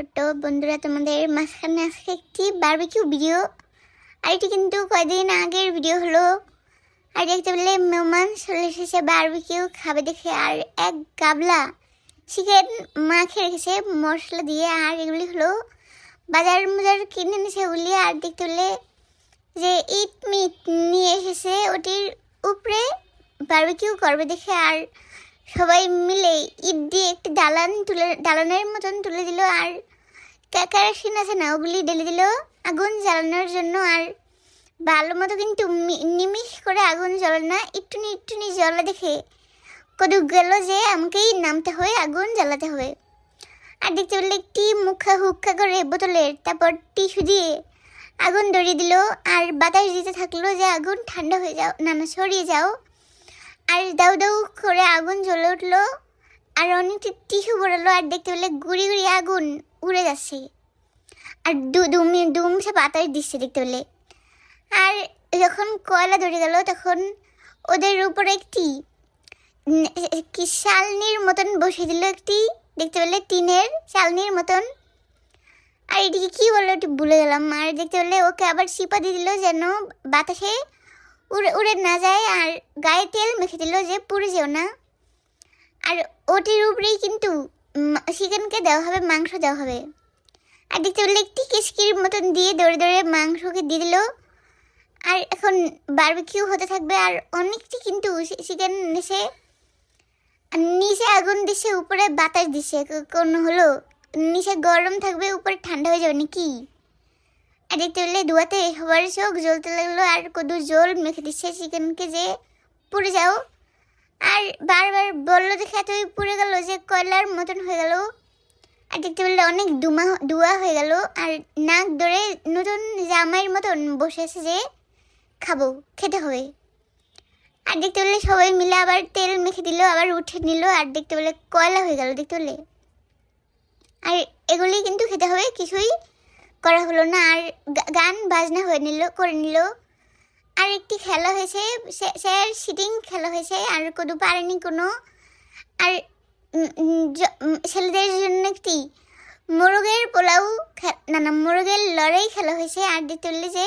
ছোট্ট বন্ধুরা, তোমাদের মাঝখানে আজকে একটি বারবিকিউ ভিডিও আর এটি কিন্তু কয়দিন আগের ভিডিও হলো। আর দেখতে পেলে মেহমান চলে এসেছে বারবিকিউ খাবে দেখে, আর এক গাবলা চিকেন মাখে রেখেছে মশলা দিয়ে। আর এগুলি হলো বাজার বাজার কিনে এনেছে ওগুলি। আর দেখতে পেলে যে ইট মিট নিয়ে এসেছে, ওটির উপরে বারবিকিউ করবে দেখে। আর সবাই মিলে ইট দিয়ে একটি দালান তুলে, দালানের মতন তুলে দিল। আর ক্যাকারাসিন আছে না, ওগুলি ঢেলে দিল। আগুন জ্বালানোর জন্য আর ভালো মতো কিন্তু নিমিষ করে আগুন জ্বলে না। একটুনি একটুনি জ্বলা দেখে কদু গেল যে আমাকেই নামতে হয়, আগুন জ্বালাতে হবে। আর দেখতে পেলে একটি মুখা হুক্কা করে বোতলের তারপর টিস্যু দিয়ে আগুন ধরিয়ে দিল। আর বাতাস দিতে থাকল যে আগুন ঠান্ডা হয়ে যাও, না না, সরিয়ে যাও। আর দাউ দাউ করে আগুন জ্বলে উঠল। আর অনেকটা টিস্যু পড়ালো আর দেখতে পেলে গুড়ি গুড়ি আগুন। উড়ে যাচ্ছে। আর দু দুমি দুমসে বাতাস দিচ্ছে দেখতে পেলে। আর যখন কয়লা ধরে গেল, তখন ওদের উপরে একটি কি শালনির মতন বসে দিল একটি, দেখতে পেলে টিনের শালনির মতন। আর এটিকে কি বলল একটু ভুলে গেলাম। আর দেখতে পেলে ওকে আবার চিপা দিয়ে দিল যেন বাতাসে উড়ে উড়ে না যায়। আর গায়ে তেল মেখে দিল যে পুড়ে যেও না। আর ওটির উপরেই কিন্তু চিকেনকে দেওয়া হবে, মাংস দেওয়া হবে। আর দেখতে পেলে একটি কিসকির মতন দিয়ে দৌড়ে দৌড়ে মাংসকে দিয়ে দিল। আর এখন বারবিকিউ হতে থাকবে, আর অনেকটি কিন্তু চিকেন এসে নিচে আগুন দিছে, উপরে বাতাস দিছে। কোন হলো? নিচে গরম থাকবে, উপরে ঠান্ডা হয়ে যাবে নাকি? আর দেখতে পেলে ধোয়াতে সবার চোখ জ্বলতে লাগল, আর কদু জল মেখে দিচ্ছে চিকেনকে যে, পুড়ে যাও। আর বারবার বলল দেখে এতই পুড়ে গেল, যে কয়লার মতন হয়ে গেল। আর দেখতে পেলে অনেক দুমা, দুয়া হয়ে গেল। আর নাক ধরে নতুন জামাইয়ের মতন বসে আছে যে, খাব, খেতে হবে। আর দেখতে পেলে সবাই মিলে আবার তেল মেখে দিল, আবার উঠে নিল। আর দেখতে পেলে কয়লা হয়ে গেল, দেখতে পেলে। আর এগুলি কিন্তু খেতে হবে, কিছুই করা হলো না। আর গান বাজনা হয়ে নিল, করে নিল। আর একটি খেলা হয়েছে স্যার সিটিং খেলা হয়েছে, আর কোনো পারেনি কোনো। আর ছেলেদের জন্য একটি মোরগের পোলাও না না, মোরগের লড়াই খেলা হয়েছে, আর পেলে যে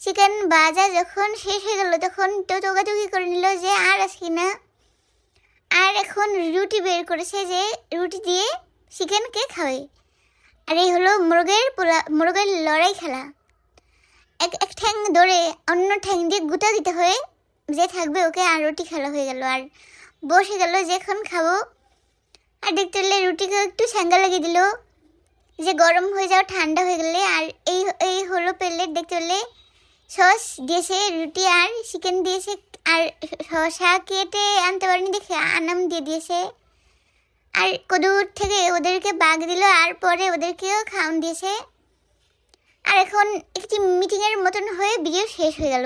চিকেন বাজা যখন শেষ হয়ে গেল, তখন তো তোকাতুকি করে নিল যে আর আসি না আর এখন রুটি বের করেছে যে রুটি দিয়ে চিকেনকে খাবে আর এই হলো মুরগের পোলা, মুরগের লড়াই খেলা। এক এক ঠ্যাং ধরে অন্য ঠ্যাং দিয়ে গুতা দিতে হয়ে যে থাকবে ওকে আর রুটি খেলা হয়ে গেল। আর বসে গেল এখন খাব। আর দেখতে পেলে রুটিকে একটু স্যাঙ্গা লাগিয়ে দিল। যে গরম হয়ে যাও ঠান্ডা হয়ে গেলে। আর এই এই হলো প্লেট দেখতে পেলে সস দিয়েছে রুটি আর চিকেন দিয়েছে আর শসা কেটে আনতে পারিনি দেখে। আনাম দিয়ে দিয়েছে আর কদুর থেকে ওদেরকে বাগ দিল। আর পরে ওদেরকেও খাওয়ান দিয়েছে আর এখন একটি মিটিংয়ের মতন হয়ে ভিডিও শেষ হয়ে গেল।